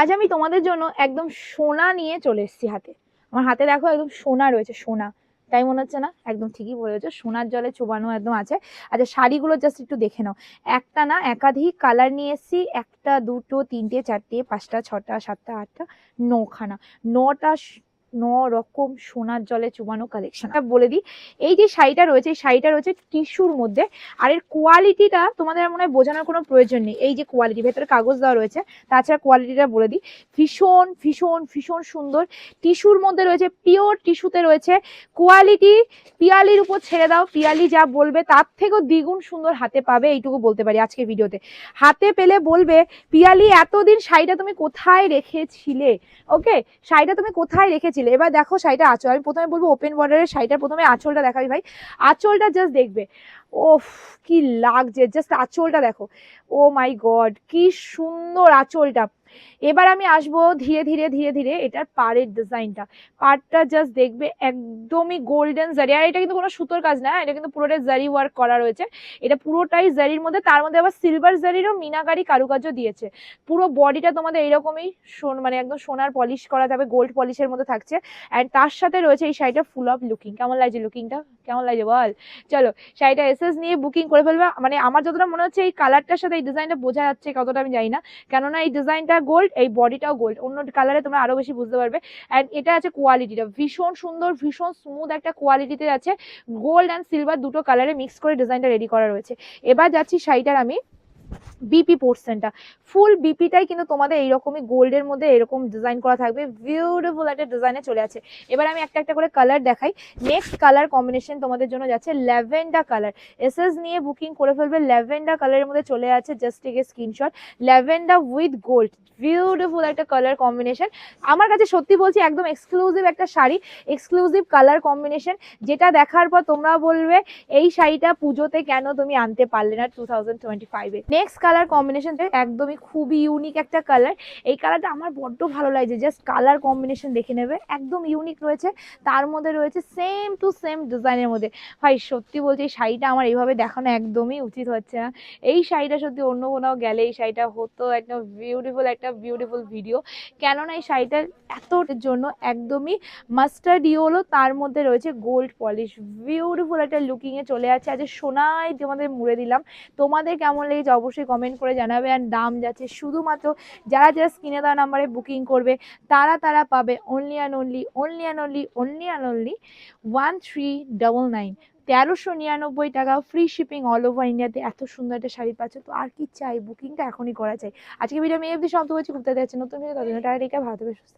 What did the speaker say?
আজ আমি তোমাদের জন্য একদম সোনা নিয়ে চলে এসেছি হাতে। আমার হাতে দেখো একদম সোনা রয়েছে, সোনা। তাই মনে হচ্ছে না? একদম ঠিকই বলেছ, সোনার জলে চোবানো একদম আছে। আচ্ছা শাড়িগুলো জাস্ট একটু দেখে নাও। একটা না একাধিক কালার নিয়ে এসেছি, একটা, দুটো, তিনটে, চারটে, পাঁচটা, ছটা, সাতটা, আটটা, নখানা। নটা ন রকম সোনার জলে চুবানো কালেকশন বলে দিই, এই যে শাড়িটা রয়েছে, এই শাড়িটা রয়েছে টিস্যুর মধ্যে। আর এর কোয়ালিটিটা তোমাদের মনে হয় বোঝানোর কোনো প্রয়োজন নেই। এই যে কোয়ালিটি ভেতরে কাগজ দেওয়া রয়েছে, তাছাড়া কোয়ালিটিটা বলে দিই। ভীষণ ভীষণ ভীষণ সুন্দর। টিস্যুর মধ্যে রয়েছে পিওর টিস্যুতে রয়েছে কোয়ালিটি পিয়ালির উপর ছেড়ে দাও। পিয়ালি যা বলবে, তার থেকেও দ্বিগুণ সুন্দর হাতে পাবে, এইটুকু বলতে পারি আজকে ভিডিওতে। হাতে পেলে বলবে, পিয়ালি, এতদিন শাড়িটা তুমি কোথায় রেখেছিলে? ওকে শাড়িটা তুমি কোথায় রেখেছিলে? এবার দেখো শাড়িটা আঁচল। আমি প্রথমে বলব ওপেন বর্ডারের শাড়িটার প্রথমে আঁচলটা দেখাবি ভাই। আঁচলটা জাস্ট দেখবে। ওফ, কি লাগছে জাস্ট আঁচলটা দেখো। ও মাই গড, কি সুন্দর আঁচলটা। এবার আমি আসব ধীরে ধীরে ধীরে ধীরে এটার পাড়ের ডিজাইনটা। পাড়টা জাস্ট দেখবে একদমই গোল্ডেন জারি আর এটা কিন্তু কোনো সুতোর কাজ না, এটা কিন্তু পুরোটাই জারি ওয়ার্ক করা রয়েছে। এটা পুরোটাই জারির মধ্যে, তার মধ্যে আবার সিলভার জারিরও মিনাকারি কারুকার্য দিয়েছে। পুরো বডিটা তোমাদের এইরকমই সোন মানে একদম সোনার পলিশ করা যাবে গোল্ড পলিশের মধ্যে থাকছে। অ্যান্ড তার সাথে রয়েছে এই শাড়িটা ফুল অফ লুকিং কেমন লাগছে লুকিংটা কেমন লাগছে বল? চলো, শাড়িটা এসএস নিয়ে বুকিং করে ফেলবে। মানে আমার যতটা মনে হচ্ছে এই কালারটার সাথে এই ডিজাইনটা বোঝা যাচ্ছে কতটা আমি জানি না। কেননা এই ডিজাইনটা গোল্ড এই বডিটাও গোল্ড অন্য কালারে তোমরা আরও বেশি বুঝতে পারবে। অ্যান্ড এটা আছে কোয়ালিটিটা ভীষণ সুন্দর, ভীষণ স্মুথ একটা কোয়ালিটিতে আছে গোল্ড অ্যান্ড সিলভার দুটো কালারে মিক্স করে ডিজাইনটা রেডি করা রয়েছে। এবার যাচ্ছি শাড়িটার আমি। বিপি পোর্শনটা ফুল বিপিটাই কিন্তু তোমাদের এইরকমই গোল্ডের মধ্যে এরকম ডিজাইন করা থাকবে। বিউটিফুল একটা ডিজাইনে চলে আছে। এবার আমি একটা একটা করে কালার দেখাই। নেক্সট কালার কম্বিনেশন তোমাদের জন্য যাচ্ছে ল্যাভেন্ডার কালার এসএস নিয়ে বুকিং করে ফেলবে ল্যাভেন্ডার কালারের মধ্যে চলে আছে just take a screenshot lavender with gold beautiful একটা কালার কম্বিনেশন আমার কাছে সত্যি বলছি একদম এক্সক্লুসিভ একটা শাড়ি। এক্সক্লুসিভ কালার কম্বিনেশন যেটা দেখার পর তোমরা বলবে, এই শাড়িটা পুজোতে কেন তুমি আনতে পারলে না টু থাউজেন্ড টোয়েন্টি ফাইভে নেক্সট কালার কম্বিনেশন একদমই খুবই ইউনিক একটা কালার এই কালারটা আমার বড্ড ভালো লাগছে। জাস্ট কালার কম্বিনেশন দেখে নেবে। একদম ইউনিক রয়েছে। তার মধ্যে রয়েছে সেম টু সেম ডিজাইনের মধ্যে। ভাই, সত্যি বলছি এই শাড়িটা আমার এইভাবে দেখানো একদমই উচিত হচ্ছে না। এই শাড়িটা সত্যি অন্য কোথাও গেলে এই শাড়িটা হতো একটা বিউটিফুল একটা বিউটিফুল ভিডিও কেননা এই শাড়িটার এতর জন্য একদমই মাস্টার্ড ইয়েলো তার মধ্যে রয়েছে গোল্ড পলিশ বিউটিফুল একটা লুকিংয়ে চলে আছে আজ সোনায় তোমাদের মুড়ে দিলাম। তোমাদের কেমন লেগেছে? অবশ্যই কমেন্ট করে জানাবে আর দাম যাচ্ছে শুধুমাত্র যারা যারা স্ক্রিনে দেওয়া নাম্বারে বুকিং করবে, তারা তারা পাবে only and only only and only only and only one three double nine তেরোশো নিরানব্বই টাকা ফ্রি শিপিং অল ওভার ইন্ডিয়াতে এত সুন্দর একটা শাড়ি পাচ্ছ, তো আর কি চাই? বুকিংটা এখনই করা চাই। আজকে ভিডিও আমি বি সন্ত হয়েছি বলছি খুব তাড়াতাড়ি নতুন ভিডিও তত টাকা রেখে ভালো থাকবে সুস্থ